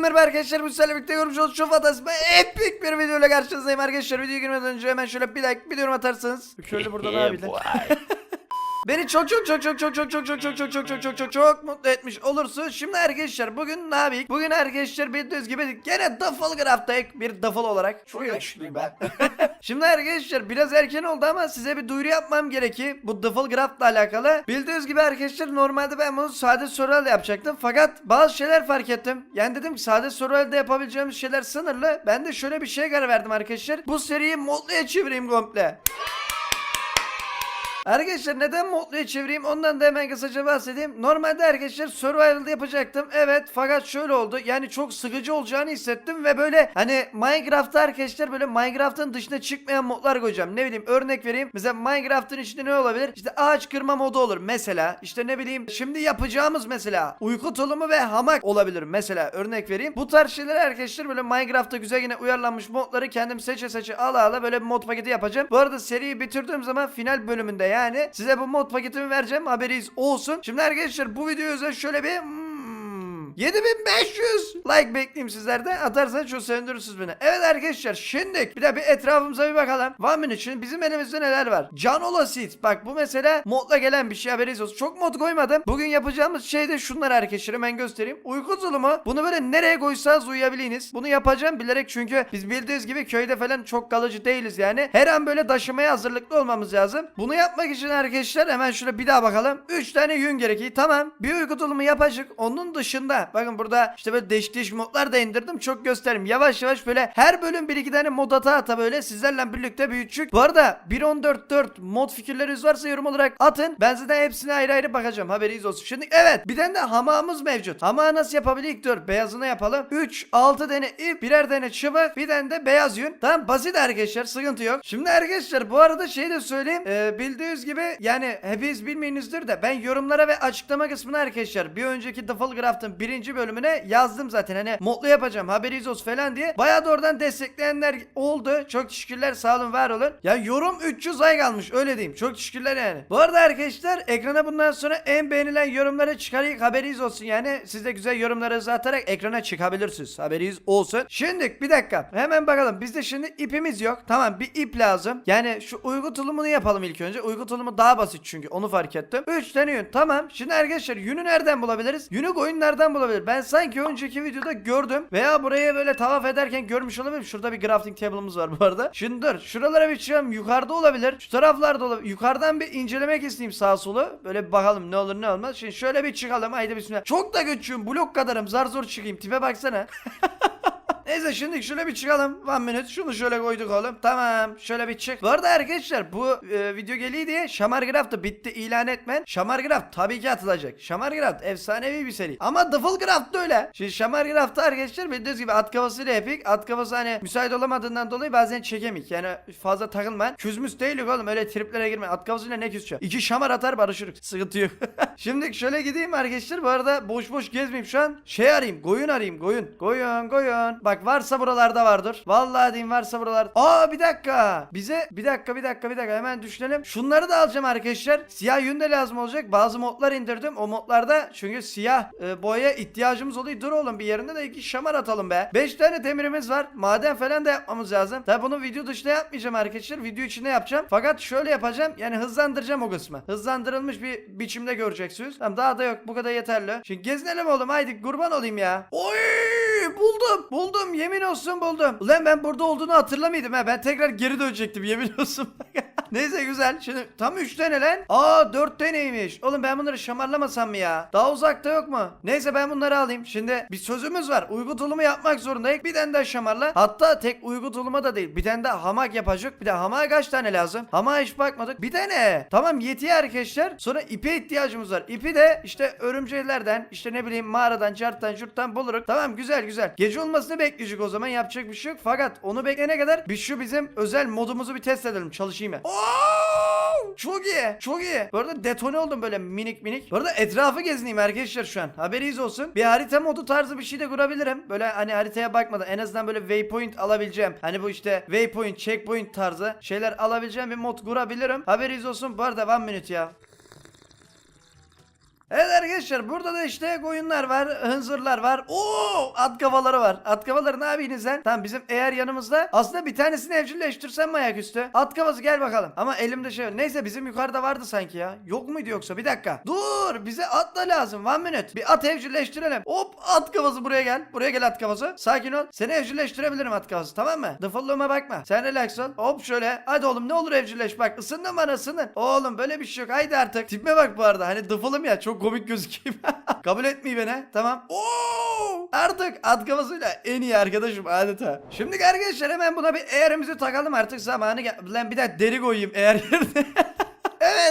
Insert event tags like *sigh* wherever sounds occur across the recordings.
merhaba arkadaşlar. Bu sizlerle birlikte görmüş olduğunuz fantastik ve epik bir video ile karşınızdayım arkadaşlar. Videoya girmeden önce hemen şöyle bir like bir yorum atarsanız. Şöyle burada ne yapayım? *laughs* Beni çok çok çok çok çok çok çok çok çok çok çok çok çok çok çok mutlu etmiş olursunuz. Şimdi arkadaşlar bugün ne yapayım? Bugün arkadaşlar bildiğiniz gibi gene Duffel Craft'tayız bir Duffel olarak. Çok yakışıklıyım ben. Şimdi arkadaşlar biraz erken oldu ama size bir duyuru yapmam gereki bu Duffel Craft'la alakalı. Bildiğiniz gibi arkadaşlar normalde ben bunu sade survival'de yapacaktım. Fakat bazı şeyler fark ettim. Yani dedim ki sade survival'de yapabileceğimiz şeyler sınırlı. Ben de şöyle bir şey karar verdim arkadaşlar. Bu seriyi modluya çevireyim komple. Arkadaşlar neden modluya çevireyim ondan da hemen kısaca bahsedeyim. Normalde arkadaşlar survival'da yapacaktım. Evet fakat şöyle oldu. Yani çok sıkıcı olacağını hissettim ve böyle hani Minecraft'ta arkadaşlar böyle Minecraft'ın dışına çıkmayan modlar koyacağım. Ne bileyim örnek vereyim. Mesela Minecraft'ın içinde ne olabilir? İşte ağaç kırma modu olur mesela. İşte ne bileyim şimdi yapacağımız mesela uyku tulumu ve hamak olabilir mesela örnek vereyim. Bu tarz şeyler arkadaşlar böyle Minecraft'ta güzel yine uyarlanmış modları kendim seçe seçe ala ala böyle bir mod paketi yapacağım. Bu arada seriyi bitirdiğim zaman final bölümünde yani size bu mod paketimi vereceğim haberiniz olsun. Şimdi arkadaşlar bu videoya özel şöyle bir hmm, 7500 like bekleyeyim sizlerden. Atarsanız çok sevindirirsiniz beni. Evet arkadaşlar şimdi bir de bir etrafımıza bir bakalım. One minute şimdi bizim elimizde neler var? Canola Seed. Bak bu mesela modla gelen bir şey haberiniz olsun. Çok mod koymadım. Bugün yapacağımız şey de şunlar arkadaşlar hemen göstereyim. Uyku tulumu. Bunu böyle nereye koysanız uyuyabilirsiniz. Bunu yapacağım bilerek çünkü biz bildiğiniz gibi köyde falan çok kalıcı değiliz yani. Her an böyle taşımaya hazırlıklı olmamız lazım. Bunu yapmak için arkadaşlar hemen şöyle bir daha bakalım. 3 tane yün gerekiyor. Tamam. Bir uyku tulumu yapacak. Onun dışında bakın burada işte böyle değişik değişik modlar da indirdim. Çok göstereyim. Yavaş yavaş böyle her bölüm bir iki tane mod ata ata böyle sizlerle birlikte büyütçük. Bu arada 1.14.4 mod fikirleriniz varsa yorum olarak atın. Ben zaten hepsine ayrı ayrı bakacağım. Haberiniz olsun. Şimdi evet bir tane de hamamımız mevcut. Hamağı nasıl yapabilirik? Dur beyazını yapalım. 3, 6 tane ip, birer tane çıbık, bir tane de beyaz yün. Tamam basit arkadaşlar sıkıntı yok. Şimdi arkadaşlar bu arada şey de söyleyeyim. Ee, bildiğiniz gibi yani hepiniz bilmeyinizdir de ben yorumlara ve açıklama kısmına arkadaşlar bir önceki Duffel Craft'ın birinci bölümüne yazdım zaten hani modlu yapacağım haberiniz olsun falan diye. Bayağı da oradan destekleyenler oldu. Çok teşekkürler sağ olun var olun. Ya yorum 300 ay kalmış öyle diyeyim. Çok teşekkürler yani. Bu arada arkadaşlar ekrana bundan sonra en beğenilen yorumları çıkarayım haberiniz olsun yani. Siz de güzel yorumlarınızı atarak ekrana çıkabilirsiniz. Haberiniz olsun. Şimdi bir dakika. Hemen bakalım. Bizde şimdi ipimiz yok. Tamam bir ip lazım. Yani şu uygu tulumunu yapalım ilk önce. Uygu tulumu daha basit çünkü onu fark ettim. 3 tane yün. Tamam. Şimdi arkadaşlar yünü nereden bulabiliriz? Yünü koyun nereden bulabilir? Ben sanki önceki videoda gördüm. Veya buraya böyle tavaf ederken görmüş olabilirim. Şurada bir crafting table'ımız var bu arada. Şimdi dur. Şuralara bir çıkalım. Yukarıda olabilir. Şu taraflarda olabilir. Yukarıdan bir incelemek isteyeyim sağ solu. Böyle bir bakalım ne olur ne olmaz. Şimdi şöyle bir çıkalım. Haydi bismillah. Çok da göçüyorum. Blok kadarım. Zar zor çıkayım. Tipe baksana. *laughs* Neyse şimdi şöyle bir çıkalım. One minute. Şunu şöyle koyduk oğlum. Tamam. Şöyle bir çık. Bu arada arkadaşlar bu e, video geliyor diye Şamargraf da bitti ilan etmen. Şamargraf tabii ki atılacak. Şamargraf efsanevi bir seri. Ama Dufflegraf da öyle. Şimdi Şamargraf'ta arkadaşlar bildiğiniz gibi at kafasıyla epik. At kafası hani müsait olamadığından dolayı bazen çekemik. Yani fazla takılmayın. Küzmüş değilik oğlum. Öyle triplere girme. At kafasıyla ne küseceğim. İki şamar atar barışırız. *laughs* Sıkıntı yok. *laughs* Şimdi şöyle gideyim arkadaşlar. Bu arada boş boş gezmeyeyim şu an. Şey arayayım. Koyun arayayım. Koyun. Koyun koyun. Bak varsa buralarda vardır. Vallahi diyeyim varsa buralarda. Aa bir dakika. Bize bir dakika bir dakika bir dakika hemen düşünelim. Şunları da alacağım arkadaşlar. Siyah yün de lazım olacak. Bazı modlar indirdim. O modlarda çünkü siyah e, boya ihtiyacımız oluyor. Dur oğlum bir yerinde de iki şamar atalım be. 5 tane demirimiz var. Maden falan da yapmamız lazım. Tabi bunu video dışında yapmayacağım arkadaşlar. Video içinde yapacağım. Fakat şöyle yapacağım. Yani hızlandıracağım o kısmı. Hızlandırılmış bir biçimde göreceksiniz. Tamam daha da yok. Bu kadar yeterli. Şimdi gezinelim oğlum. Haydi kurban olayım ya. Oy buldum. Buldum. Yemin olsun buldum. Ulan ben burada olduğunu hatırlamıyordum ha. Ben tekrar geri dönecektim yemin olsun. *laughs* Neyse güzel. Şimdi tam 3 tane lan. Aa 4 taneymiş. Oğlum ben bunları şamarlamasam mı ya? Daha uzakta yok mu? Neyse ben bunları alayım. Şimdi bir sözümüz var. Uygu tulumu yapmak zorundayız. Bir tane daha şamarla. Hatta tek uygu tuluma da değil. Bir tane de hamak yapacak. Bir de hamağa kaç tane lazım? Hamağa hiç bakmadık. Bir tane. Tamam yetiyor arkadaşlar. Sonra ipe ihtiyacımız var. İpi de işte örümceklerden işte ne bileyim mağaradan, carttan, curttan buluruk. Tamam güzel güzel. Gece olmasını bekleyecek o zaman yapacak bir şey yok. Fakat onu bekleyene kadar biz şu bizim özel modumuzu bir test edelim. Çalışayım ben. Oo! Çok iyi. Çok iyi. Bu arada detone oldum böyle minik minik. Bu arada etrafı gezineyim arkadaşlar şu an. Haberiniz olsun. Bir harita modu tarzı bir şey de kurabilirim. Böyle hani haritaya bakmadan en azından böyle waypoint alabileceğim. Hani bu işte waypoint, checkpoint tarzı şeyler alabileceğim bir mod kurabilirim. Haberiniz olsun. Bu arada one minute ya. Evet arkadaşlar burada da işte koyunlar var, hınzırlar var. Oo at kafaları var. At kafaları ne yapıyorsunuz sen? Tamam bizim eğer yanımızda aslında bir tanesini evcilleştirsem mi ayaküstü? At kafası gel bakalım. Ama elimde şey. Neyse bizim yukarıda vardı sanki ya. Yok muydu yoksa? Bir dakika. Dur bize at da lazım. One minute. Bir at evcilleştirelim. Hop at kafası buraya gel. Buraya gel at kafası. Sakin ol. Seni evcilleştirebilirim at kafası tamam mı? Dıfıllığıma bakma. Sen relax ol. Hop şöyle. Hadi oğlum ne olur evcilleş bak. Isındın bana ısındın. Oğlum böyle bir şey yok. Haydi artık. Tipime bak bu arada. Hani dıfılım ya. Çok komik gözükeyim. *laughs* Kabul etmeyi beni. Tamam. Oo! Artık at kafasıyla en iyi arkadaşım adeta. Şimdi arkadaşlar hemen buna bir eğerimizi takalım artık zamanı gel. Lan bir de deri koyayım eğer yerine. *laughs*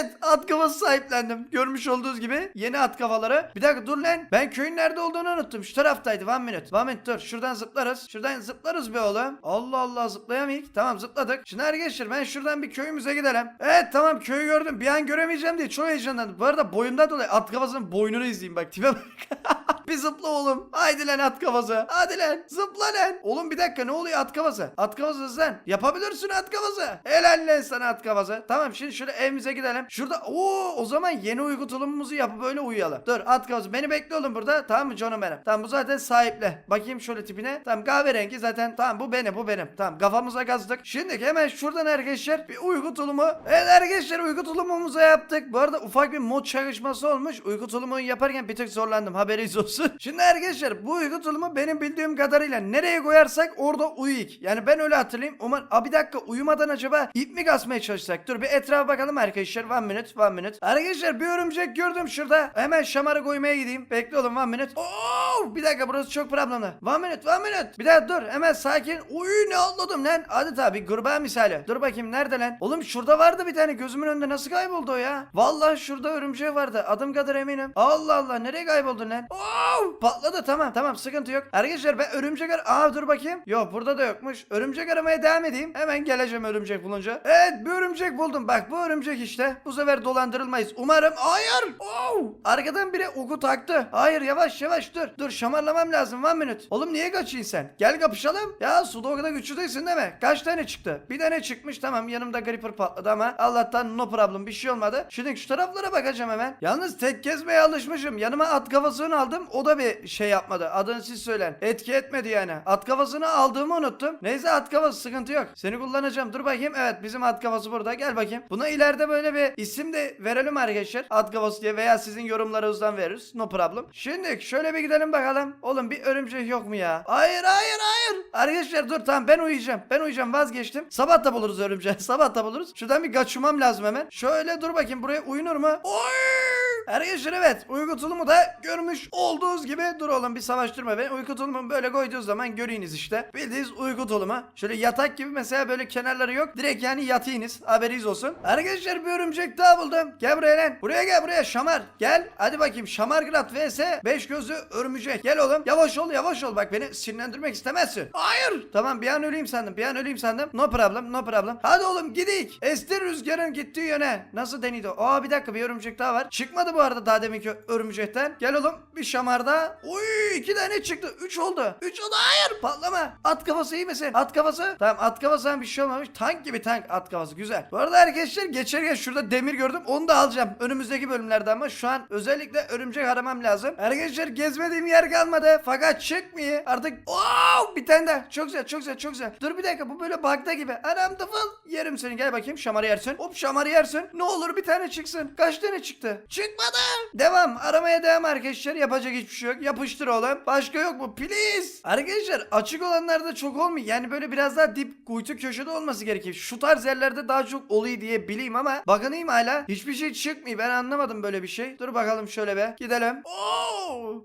Evet at kafası sahiplendim. Görmüş olduğunuz gibi yeni at kafaları. Bir dakika dur lan. Ben köyün nerede olduğunu unuttum. Şu taraftaydı. One minute. One minute dur. Şuradan zıplarız. Şuradan zıplarız be oğlum. Allah Allah zıplayamayık. Tamam zıpladık. Şimdi arkadaşlar ben şuradan bir köyümüze gidelim. Evet tamam köyü gördüm. Bir an göremeyeceğim diye çok heyecanlandım. Bu arada boyumdan dolayı at kafasının boynunu izleyeyim bak. Tipe bak. *laughs* bir zıpla oğlum. Haydi lan at kafası. Hadi lan. Zıpla lan. Oğlum bir dakika ne oluyor at kafası? At kafası hızlan. Yapabilirsin at kafası. Helal lan sana at kafası. Tamam şimdi şöyle evimize gidelim. Şurada ooo o zaman yeni uyku tulumumuzu yapıp böyle uyuyalım. Dur at kafası. Beni bekle oğlum burada. Tamam mı canım benim? Tamam bu zaten sahiple. Bakayım şöyle tipine. Tamam kahverengi zaten. Tamam bu benim bu benim. Tamam kafamıza kazdık. Şimdi hemen şuradan arkadaşlar bir uyku tulumu. Evet arkadaşlar uyku tulumumuzu yaptık. Bu arada ufak bir mod çalışması olmuş. Uyku tulumunu yaparken bir tık zorlandım. Haberiniz olsun. *laughs* Şimdi arkadaşlar bu uyku tulumu benim bildiğim kadarıyla nereye koyarsak orada uyuyuk. Yani ben öyle hatırlayayım. Umarım Aa, bir dakika uyumadan acaba ip mi kasmaya çalışsak? Dur bir etrafa bakalım arkadaşlar. One minute one minute. Arkadaşlar bir örümcek gördüm şurada. Hemen şamarı koymaya gideyim. Bekle oğlum one minute. Oo, bir dakika burası çok problemli. One minute one minute. Bir dakika dur hemen sakin. Uy ne atladım lan. Adeta bir kurbağa misali. Dur bakayım nerede lan? Oğlum şurada vardı bir tane gözümün önünde nasıl kayboldu o ya? Vallahi şurada örümcek vardı. Adım kadar eminim. Allah Allah nereye kayboldun lan? Oo, patladı tamam tamam sıkıntı yok. Arkadaşlar ben örümcek ar... Aa dur bakayım. Yok burada da yokmuş. Örümcek aramaya devam edeyim. Hemen geleceğim örümcek bulunca. Evet bir örümcek buldum. Bak bu örümcek işte. Bu sefer dolandırılmayız. Umarım. Hayır. Oo. Arkadan biri oku taktı. Hayır yavaş yavaş dur. Dur şamarlamam lazım. One minute. Oğlum niye kaçıyorsun sen? Gel kapışalım. Ya suda o kadar güçlü değilsin değil mi? Kaç tane çıktı? Bir tane çıkmış tamam yanımda Gripper patladı ama Allah'tan no problem bir şey olmadı. Şimdi şu taraflara bakacağım hemen. Yalnız tek gezmeye alışmışım. Yanıma at kafasını aldım. O da bir şey yapmadı. Adını siz söylen. Etki etmedi yani. At kafasını aldığımı unuttum. Neyse at kafası sıkıntı yok. Seni kullanacağım. Dur bakayım. Evet bizim at kafası burada. Gel bakayım. Buna ileride böyle bir isim de verelim arkadaşlar. At kafası diye veya sizin yorumlarınızdan veririz. No problem. Şimdi şöyle bir gidelim bakalım. Oğlum bir örümcek yok mu ya? Hayır hayır hayır. Arkadaşlar dur tamam ben uyuyacağım. Ben uyuyacağım vazgeçtim. Sabah da buluruz örümceği. *laughs* Sabah da buluruz. Şuradan bir kaçırmam lazım hemen. Şöyle dur bakayım buraya uyunur mu? Oy! Arkadaşlar evet uyku tulumu da görmüş olduğunuz gibi dur oğlum bir savaştırma beni uyku tulumu böyle koyduğunuz zaman göreyiniz işte bildiğiniz uyku tulumu şöyle yatak gibi mesela böyle kenarları yok direkt yani yatıyınız haberiniz olsun arkadaşlar bir örümcek daha buldum gel buraya lan buraya gel buraya şamar gel hadi bakayım. Şamargrat vs 5 gözlü örümcek. Gel oğlum. Yavaş ol yavaş ol. Bak beni sinirlendirmek istemezsin. Hayır. Tamam bir an öleyim sandım bir an öleyim sandım. No problem no problem. Hadi oğlum gidik. Estir rüzgarın gittiği yöne. Nasıl deniydi aa bir dakika bir örümcek daha var. Çıkmadı bu arada daha deminki örümcekten. Gel oğlum bir şamarda. Uy iki tane çıktı. Üç oldu. Üç oldu hayır. Patlama. At kafası iyi misin? At kafası? Tamam at kafasından bir şey olmamış. Tank gibi tank at kafası güzel. Bu arada arkadaşlar geçerken şurada demir gördüm. Onu da alacağım önümüzdeki bölümlerde ama şu an özellikle örümcek aramam lazım. Arkadaşlar gezmediğim yer kalmadı. Fakat çıkmıyor artık wow! Bir tane daha. Çok güzel çok güzel çok güzel. Dur bir dakika bu böyle bug'da gibi. Anam dıfıl yerim seni. Gel bakayım şamarı yersin. Hop şamarı yersin. Ne olur bir tane çıksın. Kaç tane çıktı? Çıkmadı. Devam. Aramaya devam arkadaşlar. Yapacak hiçbir şey yok. Yapıştır oğlum. Başka yok mu? Please! Arkadaşlar açık olanlarda çok olmuyor. Yani böyle biraz daha dip kuytu köşede olması gerekiyor şu tarz yerlerde daha çok oluyor diye bileyim ama bakınayım hala. Hiçbir şey çıkmıyor. Ben anlamadım böyle bir şey. Dur bakalım şöyle be. Gidelim. Oo!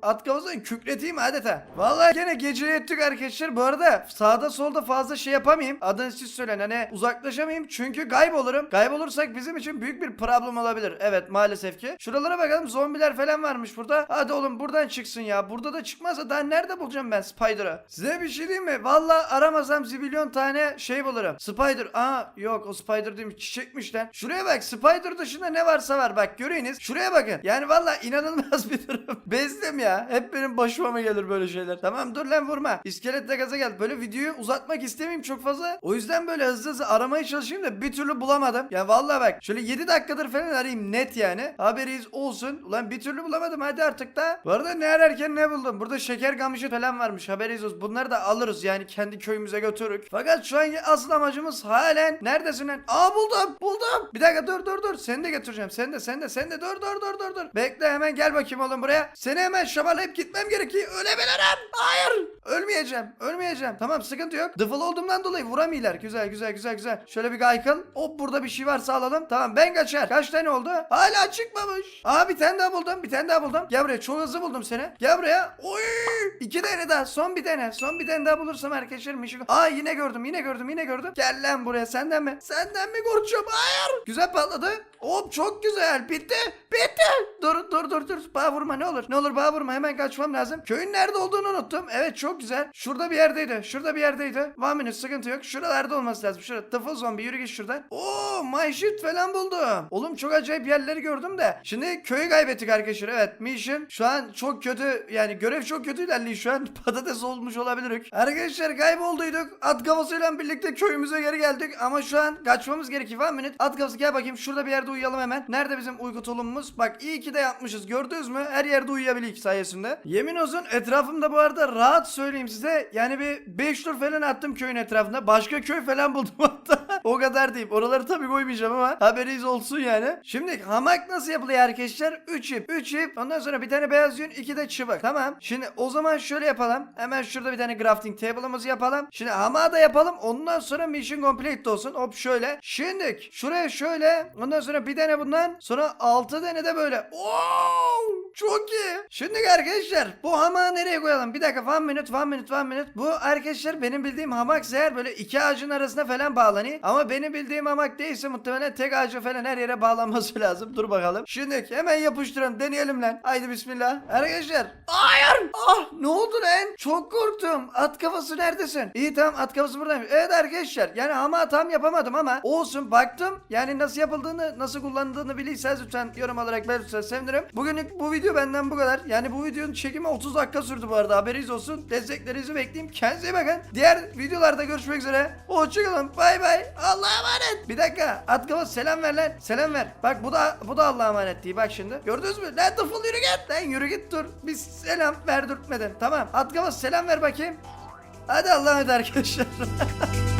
at kafasını kükreteyim adeta. Vallahi gene gece yettik arkadaşlar. Bu arada sağda solda fazla şey yapamayayım. Adını siz söyleyin. Hani uzaklaşamayayım çünkü kaybolurum. Kaybolursak bizim için büyük bir problem olabilir. Evet maalesef ki. Şuralara bakalım. Zombiler falan varmış burada. Hadi oğlum buradan çıksın ya. Burada da çıkmazsa daha nerede bulacağım ben Spider'ı? Size bir şey diyeyim mi? Valla aramasam zibilyon tane şey bulurum. Spider. Aa yok o Spider değil mi çiçekmiş lan. Şuraya bak. Spider dışında ne varsa var. Bak göreyiniz. Şuraya bakın. Yani valla inanılmaz bir durum *laughs* bezdim ya hep benim başıma mı gelir böyle şeyler tamam dur lan vurma iskeletle gaza gel böyle videoyu uzatmak istemeyeyim çok fazla o yüzden böyle hızlı hızlı aramaya çalışayım da bir türlü bulamadım ya valla bak şöyle 7 dakikadır falan arayayım net yani haberiz olsun. Ulan bir türlü bulamadım hadi artık da. Bu arada ne ararken ne buldum. Burada şeker kamışı falan varmış haberiniz olsun. Bunları da alırız yani kendi köyümüze götürürük. Fakat şu anki asıl amacımız halen neredesin lan? Aa buldum buldum. Bir dakika dur dur dur. Seni de götüreceğim. Sen de sen de sen de dur dur dur dur dur. Bekle hemen gel bakayım oğlum buraya. Seni hemen şabalayıp gitmem gerekiyor. Ölebilirim. Hayır. Ölmeyeceğim. Ölmeyeceğim. Tamam sıkıntı yok. Dıfıl olduğumdan dolayı vuramıyorlar. Güzel güzel güzel güzel. Şöyle bir gaykıl. Hop burada bir şey varsa alalım. Tamam ben kaçar. Kaç tane oldu? Hala çıkmamış. Aa bir tane daha buldum. Bir tane daha buldum. Gel buraya. Çok hızlı buldum seni. Gel buraya. Oy! İki tane daha. Son bir tane. Son bir tane daha bulursam arkadaşlarım. Aa yine gördüm. Yine gördüm. Yine gördüm. Gel lan buraya. Senden mi? Senden mi korkacağım? Hayır. Güzel patladı. Hop çok güzel. Bitti. Bitti. Dur dur dur dur. Bağ vurma ne olur. Ne olur bağ vurma. Hemen kaçmam lazım. Köyün nerede olduğunu unuttum. Evet çok güzel. Şurada bir yerdeydi. Şurada bir yerdeydi. One minute sıkıntı yok. Şuralarda olması lazım. Şurada. Tıfıl zombi yürü git şuradan. Oo shit falan buldum. Oğlum çok acayip yerleri gördüm de. Şimdi köyü kaybettik arkadaşlar. Evet mission şu an çok kötü. Yani görev çok kötü ilerliyor şu an. *laughs* Patates olmuş olabilir. Arkadaşlar kaybolduyduk. At kafasıyla birlikte köyümüze geri geldik. Ama şu an kaçmamız gerekiyor. One minute. At kafası gel bakayım. Şurada bir yerde uyuyalım hemen. Nerede bizim uyku tulumumuz? Bak iyi ki de yapmışız. Gördünüz mü? Her yerde uyuyabilik sayesinde. Yemin olsun etrafımda bu arada rahat söyleyeyim size. Yani bir 5 tur falan attım köyün etrafında. Başka köy falan buldum *laughs* hatta. O kadar değil. Oraları tabii koymayacağım ama haberiniz olsun yani. Şimdi hamak nasıl yapılıyor arkadaşlar? 3 ip. 3 ip. Ondan sonra bir tane beyaz yün, 2 de çıbık. Tamam. Şimdi o zaman şöyle yapalım. Hemen şurada bir tane crafting table'ımızı yapalım. Şimdi hamağı da yapalım. Ondan sonra mission complete olsun. Hop şöyle. Şimdi şuraya şöyle. Ondan sonra bir tane bundan. Sonra 6 tane de böyle. Wow! Çok iyi. Şimdi arkadaşlar bu hamağı nereye koyalım? Bir dakika one minute one minute one minute. Bu arkadaşlar benim bildiğim hamak eğer böyle iki ağacın arasına falan bağlanıyor. Ama benim bildiğim hamak değilse muhtemelen tek ağaca falan her yere bağlanması *laughs* lazım. Dur bakalım. Şimdi hemen yapıştıralım deneyelim lan. Haydi bismillah. Arkadaşlar. Hayır. Ah ne oldu lan? Çok korktum. At kafası neredesin? İyi tamam at kafası buradaymış. Evet arkadaşlar yani hamağı tam yapamadım ama olsun baktım. Yani nasıl yapıldığını nasıl kullanıldığını bilirseniz lütfen yorum olarak belirtirseniz sevinirim. Bugünlük bu video benden bu kadar. Yani bu videonun çekimi 30 dakika sürdü bu arada haberiniz olsun. Desteklerinizi bekleyeyim. Kendinize bakın. Diğer videolarda görüşmek üzere. Hoşçakalın. Bay bay. Allah'a emanet. Bir dakika. At kafası selam ver lan. Selam ver. Bak bu da bu da Allah'a emanet değil. Bak şimdi. Gördünüz mü? Lan tıfıl yürü git. Lan yürü git dur. Bir selam ver dürtmeden. Tamam. At kafası selam ver bakayım. Hadi Allah'a emanet arkadaşlar. *laughs*